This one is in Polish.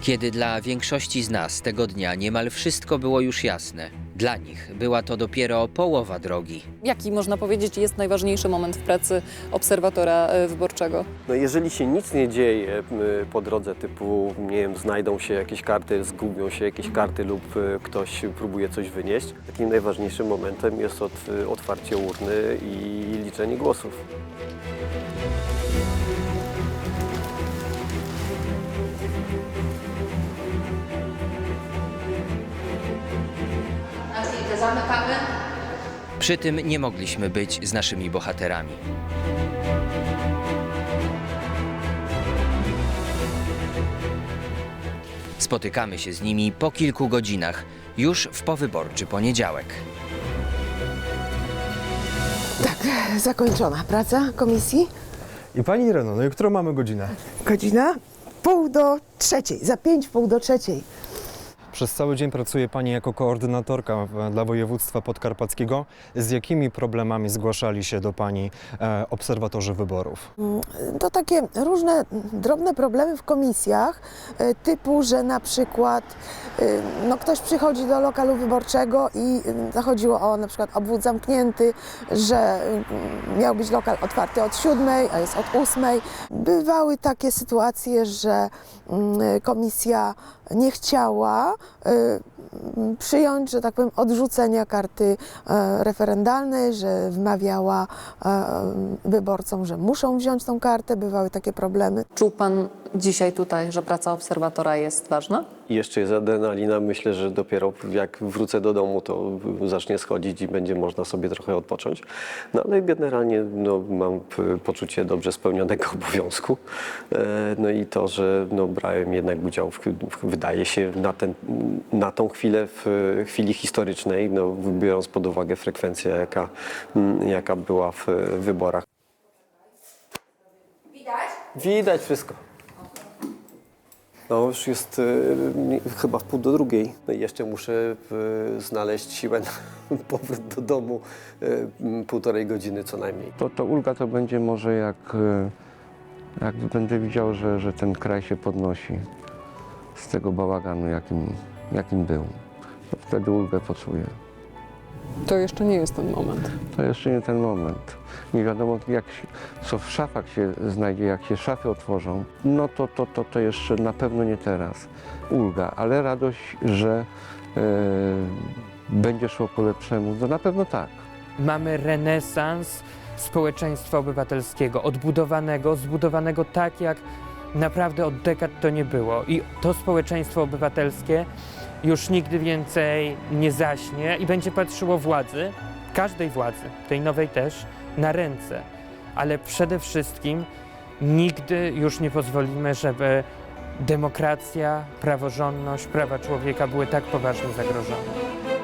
Kiedy dla większości z nas tego dnia niemal wszystko było już jasne, dla nich była to dopiero połowa drogi. Jaki można powiedzieć jest najważniejszy moment w pracy obserwatora e, wyborczego? No jeżeli się nic nie dzieje y, po drodze, typu, nie wiem, znajdą się jakieś karty, zgubią się jakieś karty lub y, ktoś próbuje coś wynieść, takim najważniejszym momentem jest od, otwarcie urny i liczenie głosów. Zamykamy. Przy tym nie mogliśmy być z naszymi bohaterami. Spotykamy się z nimi po kilku godzinach, już w powyborczy poniedziałek. Tak, zakończona praca komisji. I pani Ireno, no i którą mamy godzinę? Godzina pół do trzeciej, za pięć pół do trzeciej. Przez cały dzień pracuje pani jako koordynatorka w- dla województwa podkarpackiego. Z jakimi problemami zgłaszali się do pani e, obserwatorzy wyborów? To takie różne drobne problemy w komisjach, e, typu, że na przykład e, no, ktoś przychodzi do lokalu wyborczego i e, zachodziło o na przykład obwód zamknięty, że mm, miał być lokal otwarty od siódmej, a jest od ósmej. Bywały takie sytuacje, że mm, komisja nie chciała e, przyjąć, że tak powiem, odrzucenia karty e, referendalnej, że wmawiała e, wyborcom, że muszą wziąć tą kartę. Bywały takie problemy. Czuł pan dzisiaj tutaj, że praca obserwatora jest ważna? I jeszcze jest adrenalina. Myślę, że dopiero jak wrócę do domu, to zacznie schodzić i będzie można sobie trochę odpocząć. No ale generalnie no, mam p- poczucie dobrze spełnionego obowiązku. E, No i to, że no, brałem jednak udział, w, w, wydaje się, na, ten, na tą chwilę, w chwili historycznej, no, biorąc pod uwagę frekwencję, jaka, jaka była w wyborach. Widać? Widać wszystko. No już jest y, chyba w pół do drugiej. No i jeszcze muszę y, znaleźć siłę na powrót do domu y, półtorej godziny co najmniej. To, to ulga to będzie może jak, e, jak będę widział, że, że ten kraj się podnosi z tego bałaganu, jakim, jakim był. To wtedy ulgę poczuję. To jeszcze nie jest ten moment. To jeszcze nie ten moment. Nie wiadomo, jak się, co w szafach się znajdzie, jak się szafy otworzą. No to, to, to, to jeszcze na pewno nie teraz. Ulga, ale radość, że e, będzie szło po lepszemu. No na pewno tak. mamy renesans społeczeństwa obywatelskiego, odbudowanego, zbudowanego tak, jak naprawdę od dekad to nie było. I to społeczeństwo obywatelskie już nigdy więcej nie zaśnie i będzie patrzyło władzy, każdej władzy, tej nowej też, na ręce. Ale przede wszystkim nigdy już nie pozwolimy, żeby demokracja, praworządność, prawa człowieka były tak poważnie zagrożone.